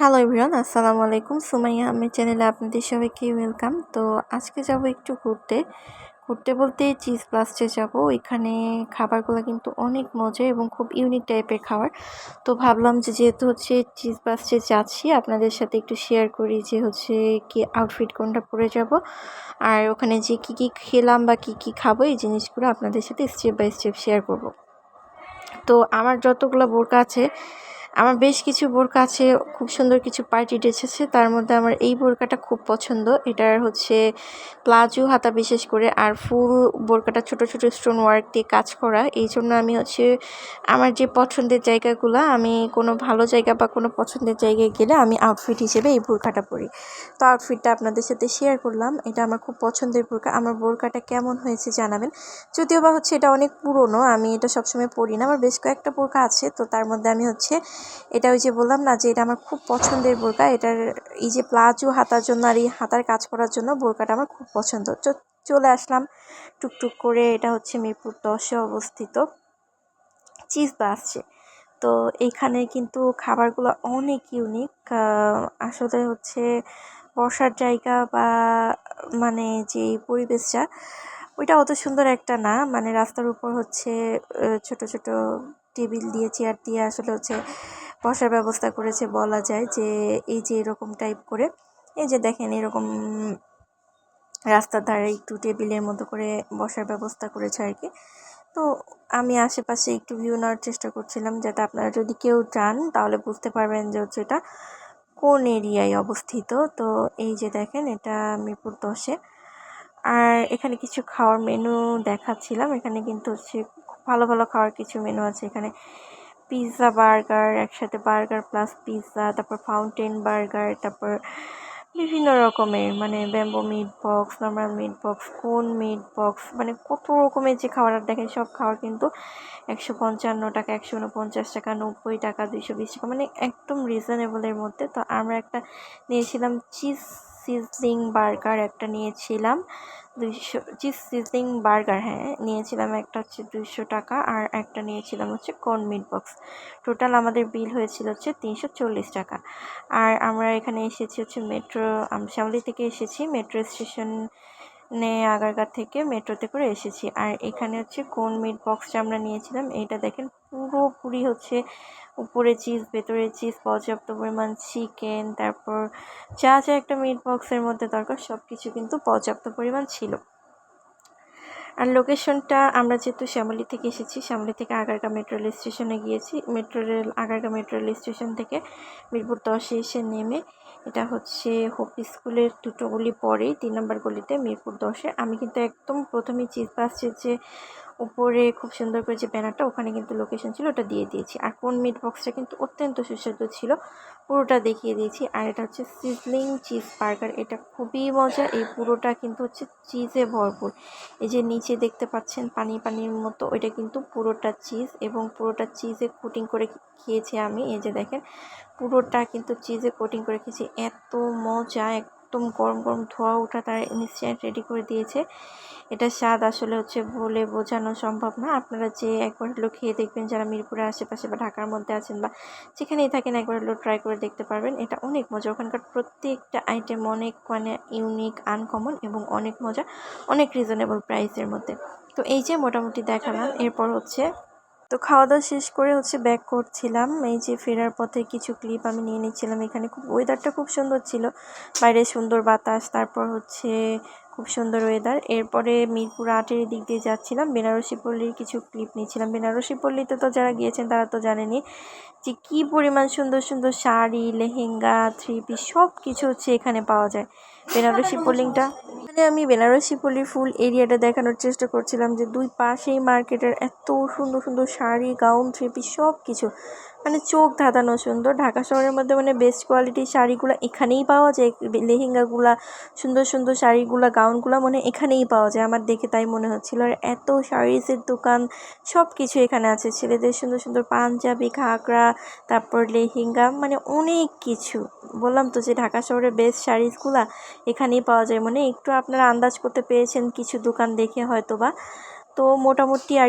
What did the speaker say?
Hello everyone আসসালামু আলাইকুম সুমাইয়া আহমেদ চ্যানেলে আপনাদের সবাইকে ওয়েলকাম তো আজকে যাব একটু ঘুরতে। ঘুরতে বলতে চিজ প্লাস্টে যাব। এখানে খাবারগুলো কিন্তু অনেক মজা এবং খুব ইউনিক টাইপের খাবার। তো ভাবলাম যে যেহেতু হচ্ছে চিজ প্লাস্টে যাচ্ছি, আপনাদের সাথে একটু শেয়ার করি যে হচ্ছে কি আউটফিট কোনটা পরে যাব। আর ওখানে যে কি কি খেলাম বা কি কি খাব, এই জিনিসগুলো আপনাদের সাথে স্টেপ বাই স্টেপ শেয়ার করব। তো আমার যতগুলো বোরকা আছে আমার বেশ কিছু বোরকা আছে খুব সুন্দর কিছু পার্টি ড্রেস তার মধ্যে আমার এই বোরকাটা খুব পছন্দ। এটার হচ্ছে প্লাজো হাতা বিশেষ করে আর ফুল বোরকাটা ছোট ছোট স্টোন ওয়ার্ক দিয়ে কাজ করা। এই জন্য আমি হচ্ছে আমার যে পছন্দের জায়গাগুলো, আমি কোনো ভালো জায়গা বা কোনো পছন্দের জায়গায় গেলে আমি আউটফিট হিসেবে এই বোরকাটা পরি। তো আউটফিটটা আপনাদের সাথে শেয়ার করলাম। এটা আমার খুব পছন্দের বোরকা। আমার বোরকাটা কেমন হয়েছে জানাবেন। যদিও বা হচ্ছে এটা অনেক পুরনো, আমি এটা সবসময় পরি না। আমার বেশ কয়েকটা বোরকা আছে। তো তার মধ্যে আমি হচ্ছে এটা ওই যে বললাম না যে এটা আমার খুব পছন্দের বোরকা, এটার এই যে প্লাজো হাতার জন্য আর এই হাতার কাজ করার জন্য বোরকাটা আমার খুব পছন্দ। চলে আসলাম টুকটুক করে, এটা হচ্ছে মিরপুর দশে অবস্থিত। চিজ আসছে। তো এইখানে কিন্তু খাবারগুলো অনেক ইউনিক আসলে হচ্ছে বসার জায়গা বা মানে যে পরিবেশটা, ওইটা অত সুন্দর একটা না। মানে রাস্তার উপর হচ্ছে ছোট ছোট টেবিল দিয়ে চেয়ার দিয়ে আসলে হচ্ছে বসার ব্যবস্থা করেছে বলা যায় যে, এই যে এরকম টাইপ করে। এই যে দেখেন এরকম রাস্তার ধারে একটু টেবিলের মতো করে বসার ব্যবস্থা করেছে আর কি। তো আমি আশেপাশে একটু ভিউ নেওয়ার চেষ্টা করছিলাম যাতে আপনারা যদি কেউ যান তাহলে বুঝতে পারবেন যে হচ্ছে এটা কোন এরিয়ায় অবস্থিত। তো এই যে দেখেন এটা মিরপুর দশে। আর এখানে কিছু খাওয়ার মেনু দেখাচ্ছিলাম। এখানে কিন্তু হচ্ছে ভালো ভালো খাওয়ার কিছু মেনু আছে এখানে। পিৎজা বার্গার একসাথে বার্গার প্লাস পিৎজা তারপর ফাউন্টেন বার্গার তারপর বিভিন্ন রকমের মানে bamboo meat box normal meat box কোন মিট বক্স মানে কত রকমের যে খাবার দেখেন সব খাবার কিন্তু একশো পঞ্চান্ন টাকা, একশো উনপঞ্চাশ টাকা, নব্বই টাকা, দুইশো বিশ টাকা মানে একদম রিজনেবলের মধ্যে। তো আমরা একটা নিয়েছিলাম চিজ সিজলিং বার্গার একটা নিয়েছিলাম। দুইশো, চিজ সিজলিং বার্গার হ্যাঁ নিয়েছিলাম একটা হচ্ছে দুইশো টাকা আর একটা নিয়েছিলাম হচ্ছে কর্ন মিট বক্স। টোটাল আমাদের বিল হয়েছিল হচ্ছে তিনশো চল্লিশ টাকা। আর আমরা এখানে এসেছি হচ্ছে মেট্রো শ্যামলি থেকে এসেছি, মেট্রো স্টেশন নে আগারগাঁ থেকে মেট্রোতে করে এসেছি। আর এখানে হচ্ছে কোন মিট বক্সটা আমরা নিয়েছিলাম, এইটা দেখেন পুরোপুরি হচ্ছে উপরে চিজ ভেতরে চিজ পর্যাপ্ত পরিমাণ চিকেন তারপর যা যা একটা মিট বক্সের মধ্যে দরকার সব কিছু কিন্তু পর্যাপ্ত পরিমাণ ছিল। আর লোকেশনটা আমরা যেহেতু শ্যামলি থেকে এসেছি, শ্যামলি থেকে আগারগাঁ মেট্রো রেল স্টেশনে গিয়েছি। Metro rail Agargaon metro rail station থেকে মিরপুর দশে এসে নেমে এটা হচ্ছে হোপ স্কুলের দুটো গলি পরেই, তিন নম্বর গলিতে মিরপুর দশে। আমি কিন্তু একদম প্রথমেই চিজ বাসের যে উপরে খুব সুন্দর করে যে ব্যানারটা, ওখানে কিন্তু লোকেশন ছিল, ওটা দিয়ে দিয়েছি। আর কোন মিট বক্সটা কিন্তু অত্যন্ত সুস্বাদু ছিল, পুরোটা দেখিয়ে দিয়েছি। আর এটা হচ্ছে সিজলিং চিজ বার্গার এটা খুবই মজা। এই পুরোটা কিন্তু হচ্ছে চিজে ভরপুর। এই যে নিচে দেখতে পাচ্ছেন পানি পানির মতো, ওইটা কিন্তু পুরোটা চিজ এবং পুরোটা চিজে কোটিং করে খেয়েছি আমি। এই যে দেখেন, পুরোটা কিন্তু চিজে কোটিং করে খেয়েছি। এত মজা একদম গরম গরম ধোয়া ওঠা তারা ইনস্ট্যান্ট রেডি করে দিয়েছে। এটা স্বাদ আসলে হচ্ছে বলে বোঝানো সম্ভব না। আপনারা যে একবার হলো খেয়ে দেখবেন যারা মিরপুরের আশেপাশে বা ঢাকার মধ্যে আছেন বা যেখানেই থাকেন একবার হলো ট্রাই করে দেখতে পারবেন। এটা অনেক মজা। ওখানকার প্রত্যেকটা আইটেম অনেক মানে ইউনিক আনকমন এবং অনেক মজা, অনেক রিজনেবল প্রাইসের মধ্যে। তো এই যে মোটামুটি দেখালাম, এরপর হচ্ছে তো খাওয়া দাওয়া শেষ করে হচ্ছে ব্যাক করছিলাম। এই যে ফেরার পথে কিছু ক্লিপ আমি নিয়ে নিচ্ছিলাম এখানে। খুব ওয়েদারটা খুব সুন্দর ছিল। বাইরে সুন্দর বাতাস, তারপর হচ্ছে খুব সুন্দর ওয়েদার এরপরে মিরপুর আটের দিক দিয়ে যাচ্ছিলাম। বেনারসি পল্লীর কিছু ক্লিপ নিয়েছিলাম বেনারসি পল্লীতে তো যারা গিয়েছেন তারা তো জানেনি যে কী পরিমাণ সুন্দর সুন্দর শাড়ি, লেহেঙ্গা থ্রি পিস সব কিছু হচ্ছে এখানে পাওয়া যায়। বেনারসি পল্লিংটা আমি বেনারসি পল্লীর ফুল এরিয়াটা দেখানোর চেষ্টা করছিলাম যে দুই পাশেই মার্কেটের এত সুন্দর সুন্দর শাড়ি গাউন থ্রিপি সব কিছু মানে চোখ ধাঁধানো সুন্দর। ঢাকা শহরের মধ্যে মানে বেস্ট কোয়ালিটির শাড়িগুলো এখানেই পাওয়া যায়। লেহেঙ্গাগুলা, সুন্দর সুন্দর শাড়িগুলো, গাউনগুলো মানে এখানেই পাওয়া যায়। আমার দেখে তাই মনে হচ্ছিল আর এত শাড়িসের দোকান সব কিছু এখানে আছে। ছেলেদের সুন্দর সুন্দর পাঞ্জাবি ঘাগরা তারপর লেহেঙ্গা মানে অনেক কিছু। বললাম তো যে ঢাকা শহরের বেস্ট শাড়িসগুলা এখানেই পাওয়া যায়। মানে একটু আপনারা আন্দাজ করতে পেরেছেন, কিছু দোকান দেখে হয়তো বা তো মোটামুটি আর